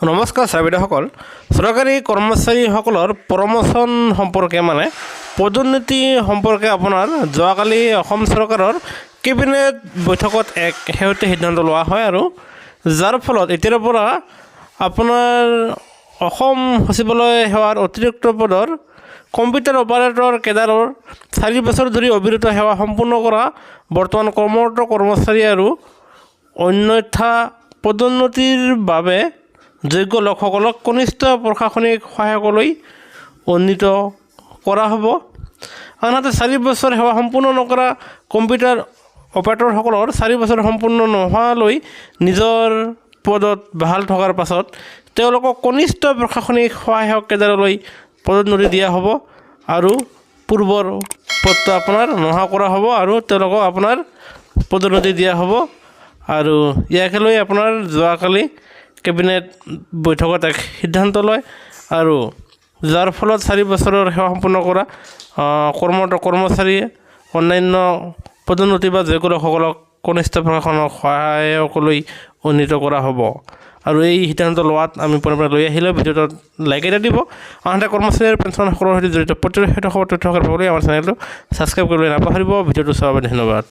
নমস্কাৰ ছাৰ বাইদেউসকল চৰকাৰী কৰ্মচাৰীসকলৰ প্ৰমোশ্যন সম্পৰ্কে মানে পদোন্নতি সম্পৰ্কে আপোনাৰ যোৱাকালি অসম চৰকাৰৰ কেবিনেট বৈঠকত এক শেহতীয়া সিদ্ধান্ত লোৱা হয় আৰু যাৰ ফলত এতিয়াৰ পৰা আপোনাৰ অসম সচিবালয় সেৱাৰ অতিৰিক্ত পদৰ, কম্পিউটাৰ অপাৰেটৰ কেডাৰৰ চাৰি বছৰ ধৰি অবিৰত সেৱা সম্পূৰ্ণ কৰা বৰ্তমান কৰ্মৰত কৰ্মচাৰী আৰু অন্যথা পদোন্নতিৰ বাবে যোগ্য লোকসকলক কনিষ্ঠ প্ৰশাসনিক সহায়কলৈ উন্নীত কৰা হ'ব। আনহাতে চাৰি বছৰ সেৱা সম্পূৰ্ণ নকৰা কম্পিউটাৰ অপাৰেটৰসকলৰ চাৰি বছৰ সম্পূৰ্ণ নোহোৱালৈ নিজৰ পদত বাহাল থকাৰ পাছত তেওঁলোকক কনিষ্ঠ প্ৰশাসনিক সহায়ক কেডাৰলৈ পদোন্নতি দিয়া হ'ব আৰু পূৰ্বৰ পদটো আপোনাৰ নোহোৱা কৰা হ'ব আৰু তেওঁলোকক আপোনাৰ পদোন্নতি দিয়া হ'ব আৰু ইয়াকে লৈ আপোনাৰ যোৱাকালি কেবিনেট বৈঠকত এক সিদ্ধান্ত লয় আৰু যাৰ ফলত চাৰি বছৰৰ সেৱা সম্পূৰ্ণ কৰা কৰ্মৰত কৰ্মচাৰীয়ে অন্যান্য পদোন্নতি বা যোগ্য লোকসকলক কনিষ্ঠ প্ৰশাসনক সহায়কলৈ উন্নীত কৰা হ'ব। আৰু এই সিদ্ধান্ত লোৱাত আমি পুনৰ লৈ আহিলে ভিডিঅ'টো লাইক এটা দিব। আনহাতে কৰ্মচাৰী আৰু পেঞ্চনসকলৰ সৈতে জড়িত প্ৰতিটো তথ্য পাবলৈ আমাৰ চেনেলটো ছাবস্ক্ৰাইব কৰিবলৈ নাপাহৰিব। ভিডিঅ'টো চোৱাৰ ধন্যবাদ।